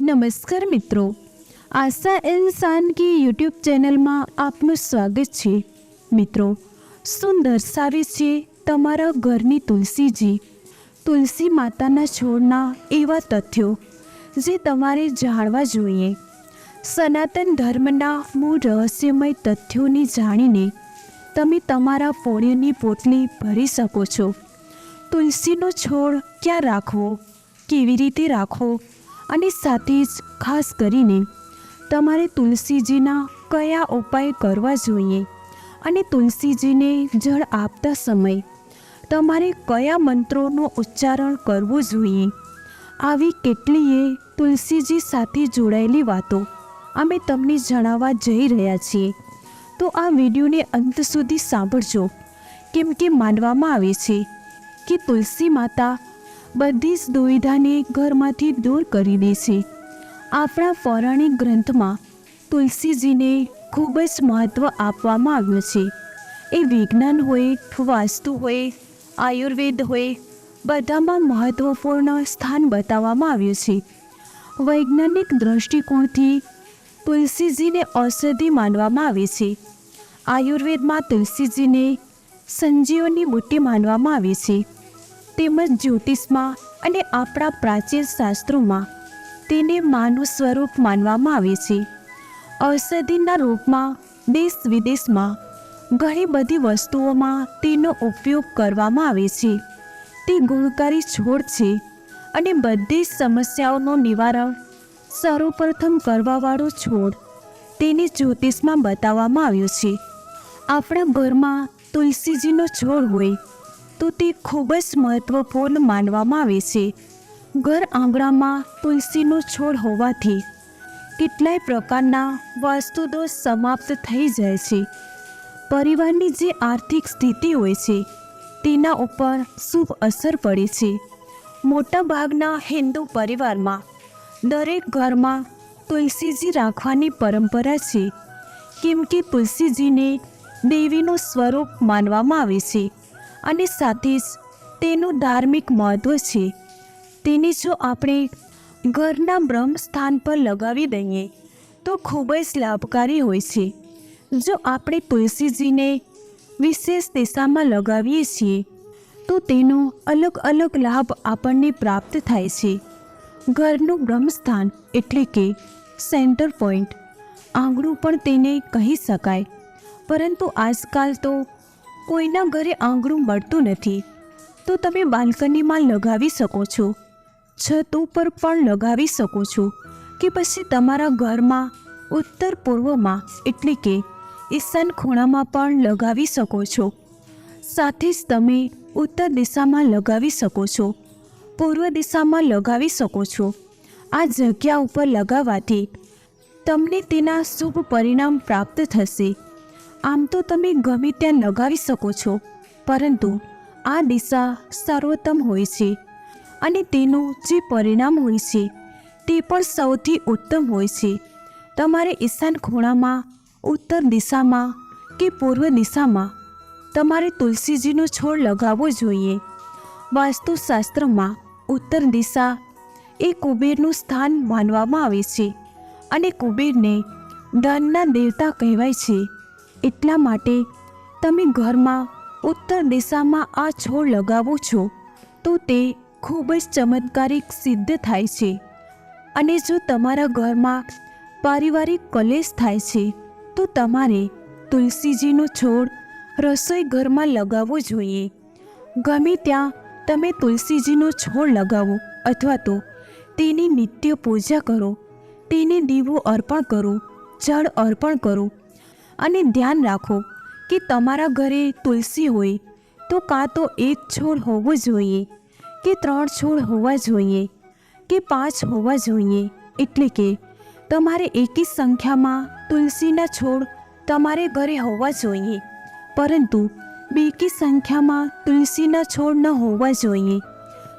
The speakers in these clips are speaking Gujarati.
નમસ્કાર મિત્રો. આશા ઇન્સાન કી યુટ્યુબ ચેનલમાં આપનું સ્વાગત છે. મિત્રો, શું દર્શાવે છે તમારા ઘરની તુલસીજી? તુલસી માતાના છોડના એવા તથ્યો જે તમારે જાણવા જોઈએ. સનાતન ધર્મના મૂળ રહસ્યમય તથ્યોને જાણીને તમે તમારા પોણ્યની પોટલી ભરી શકો છો. તુલસીનો છોડ ક્યાં રાખવો? કેવી રીતે રાખવો? અને સાથે જ ખાસ કરીને તમારે તુલસીજીના કયા ઉપાય કરવા જોઈએ અને તુલસીજીને જળ આપતા સમય તમારે કયા મંત્રોનું ઉચ્ચારણ કરવું જોઈએ? આવી કેટલીય તુલસીજી સાથે જોડાયેલી વાતો અમે તમને જણાવવા જઈ રહ્યા છીએ. તો આ વિડીયોને અંત સુધી સાંભળજો. કેમ કે માનવામાં આવે છે કે તુલસી માતા બધી જ દુવિધાને ઘરમાંથી દૂર કરી દે છે આપણા પૌરાણિક ગ્રંથમાં તુલસીજીને ખૂબ જ મહત્ત્વ આપવામાં આવ્યું છે. એ વિજ્ઞાન હોય, વાસ્તુ હોય, આયુર્વેદ હોય, બધામાં મહત્ત્વપૂર્ણ સ્થાન બતાવવામાં આવ્યું છે. વૈજ્ઞાનિક દૃષ્ટિકોણથી તુલસીજીને ઔષધિ માનવામાં આવે છે. આયુર્વેદમાં તુલસીજીને સંજીવની બુટ્ટી માનવામાં આવે છે. તેમજ જ્યોતિષમાં અને આપણા પ્રાચીન શાસ્ત્રોમાં તેને માનું સ્વરૂપ માનવામાં આવે છે. ઔષધિના રૂપમાં દેશ વિદેશમાં ઘણી બધી વસ્તુઓમાં તેનો ઉપયોગ કરવામાં આવે છે. તે ગુણકારી છોડ છે અને બધી સમસ્યાઓનું નિવારણ સર્વપ્રથમ કરવાવાળો છોડ તેને જ્યોતિષમાં બતાવવામાં આવ્યો છે. આપણા ઘરમાં તુલસીજીનો છોડ હોય તો તે ખૂબ જ મહત્વપૂર્ણ માનવામાં આવે છે. ઘર આંગણામાં તુલસીનો છોડ હોવાથી કેટલાય પ્રકારના વાસ્તુદોષ સમાપ્ત થઈ જાય છે. પરિવારની જે આર્થિક સ્થિતિ હોય છે, તેના ઉપર શુભ અસર પડે છે. મોટાભાગના હિન્દુ પરિવારમાં દરેક ઘરમાં તુલસીજી રાખવાની પરંપરા છે, કેમ કે તુલસીજીને દેવીનું સ્વરૂપ માનવામાં આવે છે. અને સાથે જ તેનું ધાર્મિક મહત્ત્વ છે. તેને જો આપણે ઘરના બ્રહ્મ સ્થાન પર લગાવી દઈએ, તો ખૂબ જ લાભકારી હોય છે. જો આપણે તુલસીજીને વિશેષ દિશામાં લગાવીએ છીએ, તો તેનો અલગ અલગ લાભ આપણને પ્રાપ્ત થાય છે. ઘરનું બ્રહ્મસ્થાન એટલે કે સેન્ટર પોઈન્ટ. આંગણું પણ તેને કહી શકાય. પરંતુ આજકાલ તો કોઈના ઘરે આંગણું મળતું નથી, તો તમે બાલ્કનીમાં લગાવી શકો છો. છત ઉપર પણ લગાવી શકો છો કે પછી તમારા ઘરમાં, ઉત્તર પૂર્વમાં, એટલે કે ઈશાન ખૂણામાં પણ લગાવી શકો છો. સાથે જ તમે ઉત્તર દિશામાં લગાવી શકો છો, પૂર્વ દિશામાં લગાવી શકો છો. આ જગ્યા ઉપર લગાવવાથી તમને તેના શુભ પરિણામ પ્રાપ્ત થશે. આમ તો તમે ગમે ત્યાં લગાવી શકો છો, પરંતુ આ દિશા સર્વોત્તમ હોય છે અને તેનું જે પરિણામ હોય છે, તે પણ સૌથી ઉત્તમ હોય છે. તમારે ઈશાન ખૂણામાં, ઉત્તર દિશામાં કે પૂર્વ દિશામાં તમારે તુલસીજીનો છોડ લગાવવો જોઈએ. વાસ્તુશાસ્ત્રમાં ઉત્તર દિશા એ કુબેરનું સ્થાન માનવામાં આવે છે અને કુબેરને ધનના દેવતા કહેવાય છે. એટલા માટે તમે ઘરમાં ઉત્તર દિશામાં આ છોડ લગાવો છો, તો તે ખૂબ જ ચમત્કારિક સિદ્ધ થાય છે. અને જો તમારા ઘરમાં પારિવારિક કલેશ થાય છે, તો તમારે તુલસીજીનો છોડ રસોઈ ઘરમાં લગાવવો જોઈએ. ગમે ત્યાં તમે તુલસીજીનો છોડ લગાવો અથવા તો તેની નિત્ય પૂજા કરો, તેને દીવો અર્પણ કરો, જળ અર્પણ કરો અને ધ્યાન રાખો કે તમારા ઘરે તુલસી હોય તો કાં તો એક છોડ હોવો જોઈએ, કે ત્રણ છોડ હોવા જોઈએ, કે પાંચ હોવા જોઈએ. એટલે કે તમારે એકી સંખ્યામાં તુલસીના છોડ તમારે ઘરે હોવા જોઈએ, પરંતુ બેકી સંખ્યામાં તુલસીના છોડ ન હોવા જોઈએ.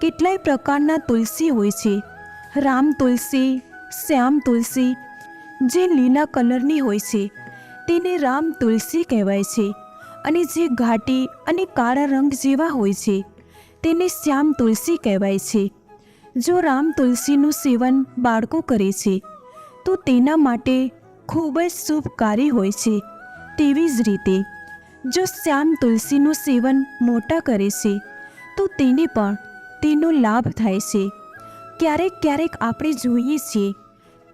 કેટલાય પ્રકારના તુલસી હોય છે, રામ તુલસી, શ્યામ તુલસી, જે લીલા કલરની હોય છે. તેને રામ તુલસી કહેવાય છે અને જે ઘાટી અને કાળા રંગ જેવા હોય છે, તેને શ્યામ તુલસી કહેવાય છે. જો રામ તુલસીનું સેવન બાળકો કરે છે, તો તેના માટે ખૂબ જ શુભકારી હોય છે. તેવી જ રીતે, જો શ્યામ તુલસીનું સેવન મોટા કરે છે, તો તેને પણ તેનો લાભ થાય છે. ક્યારેક ક્યારેક આપણે જોઈએ છીએ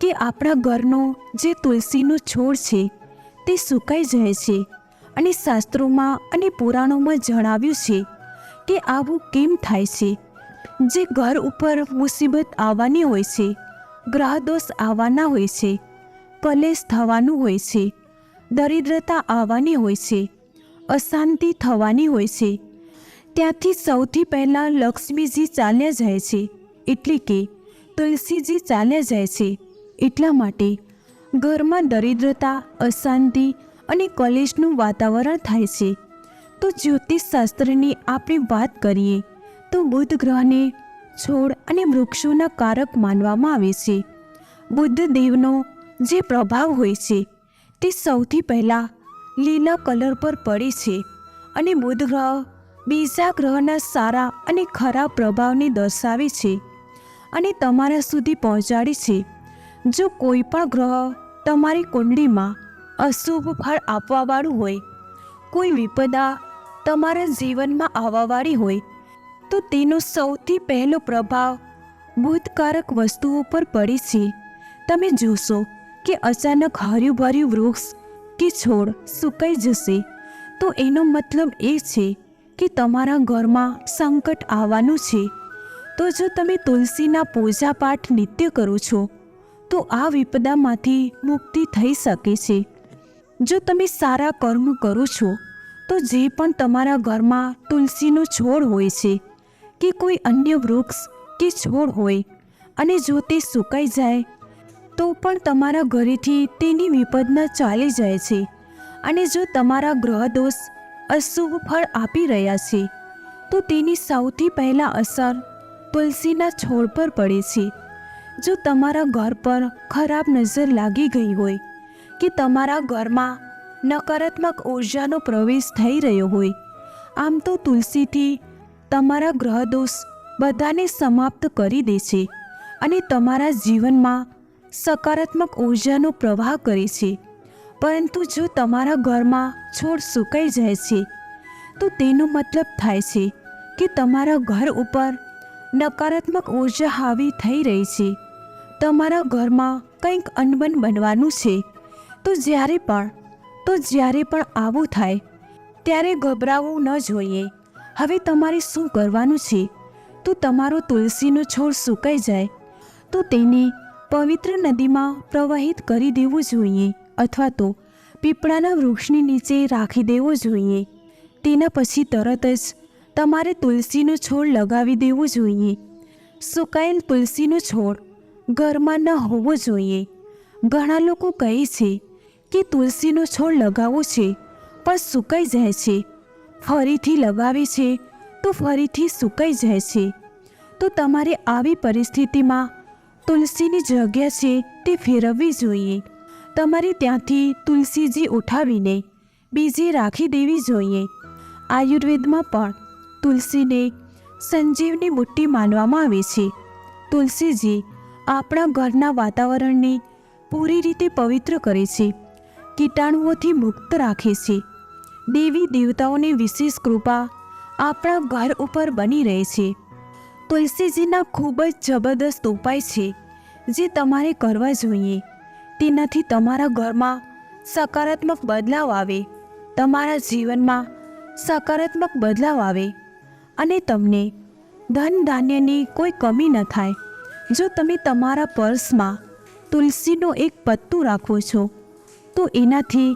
કે આપણા ઘરનો જે તુલસીનો છોડ છે તે સુકાઈ જાય છે અને શાસ્ત્રોમાં અને પુરાણોમાં જણાવ્યું છે કે આવું કેમ થાય છે? જે ઘર ઉપર મુસીબત આવવાની હોય છે, ગ્રહદોષ આવવાના હોય છે, કલેશ થવાનું હોય છે, દરિદ્રતા આવવાની હોય છે, અશાંતિ થવાની હોય છે, ત્યાંથી સૌથી પહેલાં લક્ષ્મીજી ચાલ્યા જાય છે, એટલે કે તુલસીજી ચાલ્યા જાય છે, એટલા માટે ઘરમાં દરિદ્રતા, અશાંતિ અને કલેશનું વાતાવરણ થાય છે. તો જ્યોતિષશાસ્ત્રની આપણે વાત કરીએ, તો બુધ ગ્રહને છોડ અને વૃક્ષોના કારક માનવામાં આવે છે. બુદ્ધ દેવનો જે પ્રભાવ હોય છે, તે સૌથી પહેલાં લીલા કલર પર પડે છે અને બુધ ગ્રહ બીજા ગ્રહના સારા અને ખરાબ પ્રભાવને દર્શાવે છે અને તમારા સુધી પહોંચાડે છે. જો કોઈ પણ ગ્રહ તમારી કુંડલીમાં અશુભ ફળ આપવાવાળું હોય, કોઈ વિપદા તમારા જીવનમાં આવવાવાળી હોય, તો તેનો સૌથી પહેલો પ્રભાવ ભૂતકારક વસ્તુઓ પર પડે છે. તમે જોશો કે અચાનક હર્યું ભર્યું વૃક્ષ કે છોડ સુકાઈ જશે. તો એનો મતલબ એ છે કે તમારા ઘરમાં સંકટ આવવાનું છે. તો જો તમે તુલસીના પૂજા પાઠ નિત્ય કરો છો તો આ વિપદામાંથી મુક્તિ થઈ શકે છે. જો તમે સારા કર્મ કરો છો, તો જે પણ તમારા ઘરમાં તુલસીનો છોડ હોય છે, કે કોઈ અન્ય વૃક્ષ કે છોડ હોય, અને જો તે સુકાઈ જાય, તો પણ તમારા ઘરેથી તેની વિપદના ચાલી જાય છે. અને જો તમારા ગ્રહ દોષ અશુભ ફળ આપી રહ્યા છે, તો તેની સૌથી પહેલાં અસર તુલસીના છોડ પર પડે છે. જો તમારા ઘર પર ખરાબ નજર લાગી ગઈ હોય, કે તમારા ઘરમાં નકારાત્મક ઉર્જાનો પ્રવેશ થઈ રહ્યો હોય, આમ તો તુલસીથી તમારા ગ્રહદોષ બધાને સમાપ્ત કરી દે છે અને તમારા જીવનમાં સકારાત્મક ઉર્જાનો પ્રવાહ કરે છે. પરંતુ જો તમારા ઘરમાં છોડ સુકાઈ જાય છે, તો તેનો મતલબ થાય છે કે તમારા ઘર ઉપર નકારાત્મક ઊર્જા હાવી થઈ રહી છે. તમારા ઘરમાં કંઈક અનબન બનવાનું છે, તો જ્યારે પણ, તો જ્યારે પણ આવું થાય, ત્યારે ગભરાવું ન જોઈએ. હવે તમારે શું કરવાનું છે? તો તમારો તુલસીનો છોડ સુકાઈ જાય, તો તેને પવિત્ર નદીમાં પ્રવાહિત કરી દેવું જોઈએ, અથવા તો પીપળાના વૃક્ષની નીચે રાખી દેવો જોઈએ. તેના પછી તરત જ તમારે તુલસીનો છોડ લગાવી દેવો જોઈએ. સુકાયેલ તુલસીનો છોડ ઘરમાં ન હોવો જોઈએ. ઘણા લોકો કહે છે કે તુલસીનો છોડ લગાવવો છે, પણ સુકાઈ જાય છે. ફરીથી લગાવે છે, તો ફરીથી સુકાઈ જાય છે. તો તમારે આવી પરિસ્થિતિમાં તુલસીની જગ્યા છે તે ફેરવવી જોઈએ. તમારે ત્યાંથી તુલસીજી ઉઠાવીને બીજી રાખી દેવી જોઈએ. આયુર્વેદમાં પણ તુલસીને સંજીવની બુટ્ટી માનવામાં આવે છે. તુલસીજી આપણા ઘરના વાતાવરણને પૂરી રીતે પવિત્ર કરે છે. કીટાણુઓથી મુક્ત રાખે છે. દેવી દેવતાઓની વિશેષ કૃપા આપણા ઘર ઉપર બની રહે છે. તુલસીજીના ખૂબ જ જબરદસ્ત ઉપાય છે જે તમારે કરવા જોઈએ. તેનાથી તમારા ઘરમાં સકારાત્મક બદલાવ આવે. તમારા જીવનમાં સકારાત્મક બદલાવ આવે. અને તમને ધન ધાન્યની કોઈ કમી ન થાય. જો તમે તમારા પર્સમાં તુલસીનો એક પત્તું રાખો છો, તો એનાથી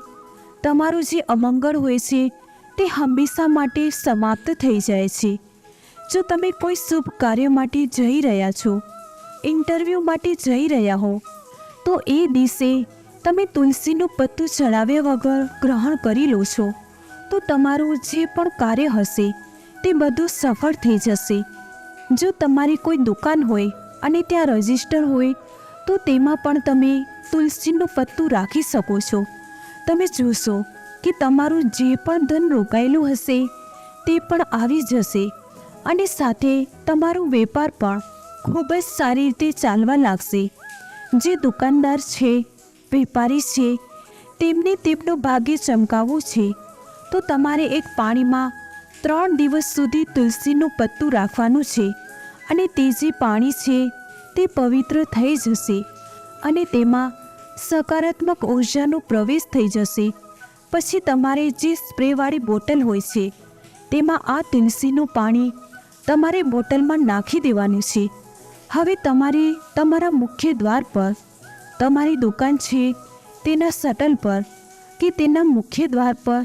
તમારું જે અમંગળ હોય છે, તે હંમેશા માટે સમાપ્ત થઈ જાય છે. જો તમે કોઈ શુભ કાર્ય માટે જઈ રહ્યા છો, ઇન્ટરવ્યૂ માટે જઈ રહ્યા હો, તો એ દિવસે તમે તુલસીનું પત્તું ચડાવ્યા વગર ગ્રહણ કરી લો છો, તો તમારું જે પણ કાર્ય હશે, તે બધું સફળ થઈ જશે. જો તમારી કોઈ દુકાન હોય અને ત્યાં રજિસ્ટર હોય, તો તેમાં પણ તમે તુલસીનું પત્તું રાખી શકો છો. તમે જોશો કે તમારું જે પણ ધન રોકાયેલું હશે, તે પણ આવી જશે અને સાથે તમારો વેપાર પણ ખૂબ જ સારી રીતે ચાલવા લાગશે. જે દુકાનદાર છે, વેપારી છે, તેમને તેમનો ભાગ્ય ચમકાવવું છે, તો તમારે એક પાણીમાં ત્રણ દિવસ સુધી તુલસીનું પત્તું રાખવાનું છે. અને તે જે પાણી છે તે પવિત્ર થઈ જશે અને તેમાં સકારાત્મક ઉર્જાનો પ્રવેશ થઈ જશે. પછી તમારે જે સ્પ્રેવાળી બોટલ હોય છે, તેમાં આ તુલસીનું પાણી તમારે બોટલમાં નાખી દેવાનું છે. હવે તમારે તમારા મુખ્ય દ્વાર પર, તમારી દુકાન છે તેના શટલ પર કે તેના મુખ્ય દ્વાર પર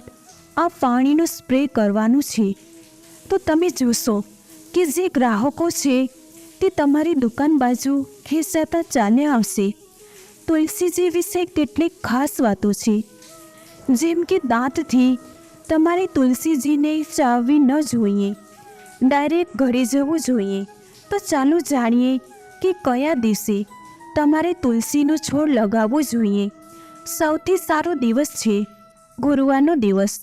આ પાણીનો સ્પ્રે કરવાનું છે. તો તમે જોશો કે જે ગ્રાહકો છે, તે તમારી દુકાન બાજુ ખેંચાતા ચાલ્યા આવશે. તુલસીજી વિશે કેટલીક ખાસ વાતો છે. જેમ કે દાંતથી તમારે તુલસીજીને ચાવવી ન જોઈએ. ડાયરેક્ટ ઘરે જવું જોઈએ. તો ચાલો જાણીએ કે કયા દિવસે તમારે તુલસીનો છોડ લગાવવો જોઈએ. સૌથી સારો દિવસ છે ગુરુવારનો દિવસ.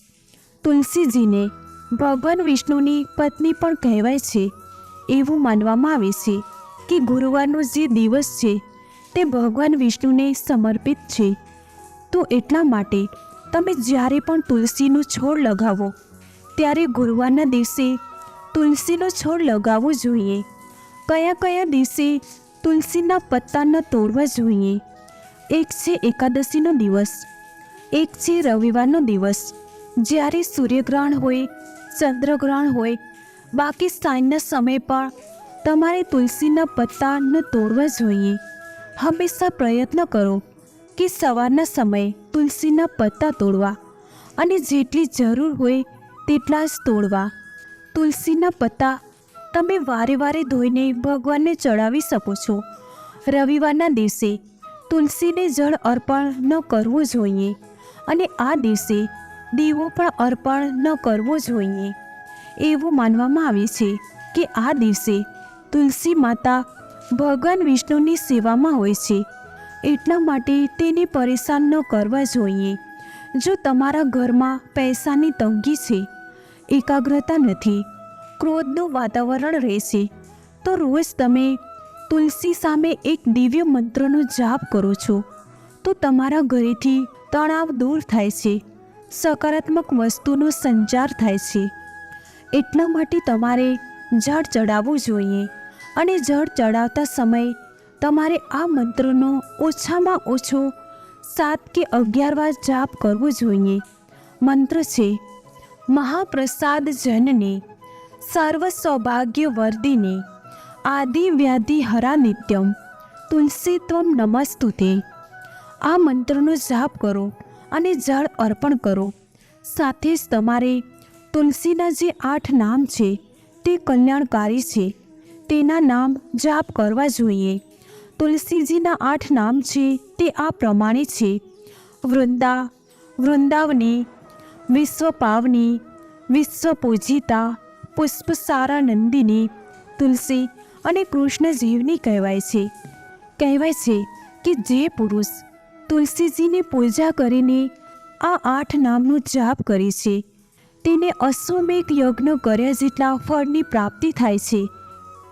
તુલસીજીને ભગવાન વિષ્ણુની પત્ની પણ કહેવાય છે. એવું માનવામાં આવે છે કે ગુરુવારનો જે દિવસ છે, તે ભગવાન વિષ્ણુને સમર્પિત છે. તો એટલા માટે તમે જ્યારે પણ તુલસીનો છોડ લગાવો, ત્યારે ગુરુવારના દિવસે તુલસીનો છોડ લગાવવો જોઈએ. કયા કયા દિવસે તુલસીના પત્તા તોડવા જોઈએ? એક છે એકાદશીનો દિવસ, એક છે રવિવારનો દિવસ જ્યારે સૂર્યગ્રહણ હોય, ચંદ્રગ્રહણ હોય, બાકી સાંજના સમય પણ તમારે તુલસીના પત્તા ન તોડવા જોઈએ. હંમેશા પ્રયત્ન કરો કે સવારના સમયે તુલસીના પત્તા તોડવા અને જેટલી જરૂર હોય તેટલા જ તોડવા. તુલસીના પત્તા તમે વારે વારે ધોઈને ભગવાનને ચડાવી શકો છો. રવિવારના દિવસે તુલસીને જળ અર્પણ ન કરવું જોઈએ અને આ દિવસે દીવો પણ અર્પણ ન કરવો જોઈએ. એવું માનવામાં આવે છે કે આ દિવસે તુલસી માતા ભગવાન વિષ્ણુની સેવામાં હોય છે. એટલા માટે તેને પરેશાન ન કરવા જોઈએ. જો તમારા ઘરમાં પૈસાની તંગી છે, એકાગ્રતા નથી, ક્રોધનું વાતાવરણ રહેશે, તો રોજ તમે તુલસી સામે એક દિવ્ય મંત્રનો જાપ કરો છો. તો તમારા ઘરેથી તણાવ દૂર થાય છે. સકારાત્મક વસ્તુનો સંચાર થાય છે. એટલા માટે તમારે જળ ચડાવવું જોઈએ અને જળ ચડાવતા સમયે તમારે આ મંત્રનો ઓછામાં ઓછો સાત કે અગિયાર વાર જાપ કરવો જોઈએ. મંત્ર છે, મહાપ્રસાદ જનને સર્વ સૌભાગ્ય વર્ધિને આદિ વ્યાધિ હરા નિત્યમ તુલસી ત્વમ નમસ્તુતે. આ મંત્રનો જાપ કરો. અને જળ અર્પણ કરો. સાથે જ તમારે તુલસીના જે આઠ નામ છે તે કલ્યાણકારી છે. તેના નામ જાપ કરવા જોઈએ. તુલસીજીના આઠ નામ છે તે આ પ્રમાણે છે. વૃંદા, વૃંદાવની, વિશ્વપાવની, વિશ્વપૂજિતા પુષ્પસારા નંદિની તુલસી અને કૃષ્ણજીવની કહેવાય છે. કહેવાય છે કે જે પુરુષ તુલસીજીની પૂજા કરીને આ આઠ નામનો જાપ કરે છે. તેને અશ્વમેઘ યજ્ઞ કર્યા જેટલા ફળની પ્રાપ્તિ થાય છે.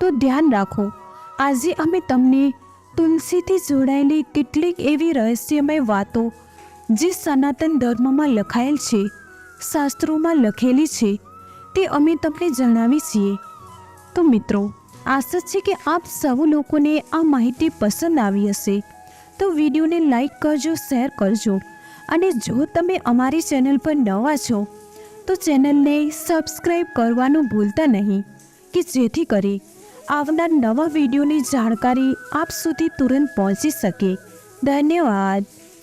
તો ધ્યાન રાખો, આજે અમે તમને તુલસીથી જોડાયેલી કેટલીક એવી રહસ્યમય વાતો જે સનાતન ધર્મમાં લખાયેલ છે, શાસ્ત્રોમાં લખેલી છે, તે અમે તમને જણાવી છીએ. તો મિત્રો, આશા છે કે આપ સૌ લોકોને આ માહિતી પસંદ આવી હશે. તો વિડીયોને લાઈક કરજો, શેર કરજો. અને જો તમે અમારી ચેનલ પર નવા છો, તો ચેનલને સબસ્ક્રાઈબ કરવાનું ભૂલતા નહીં, કે જેથી કરી આવનાર નવા વિડીયોની જાણકારી આપ સુધી તુરંત પહોંચી શકે. ધન્યવાદ.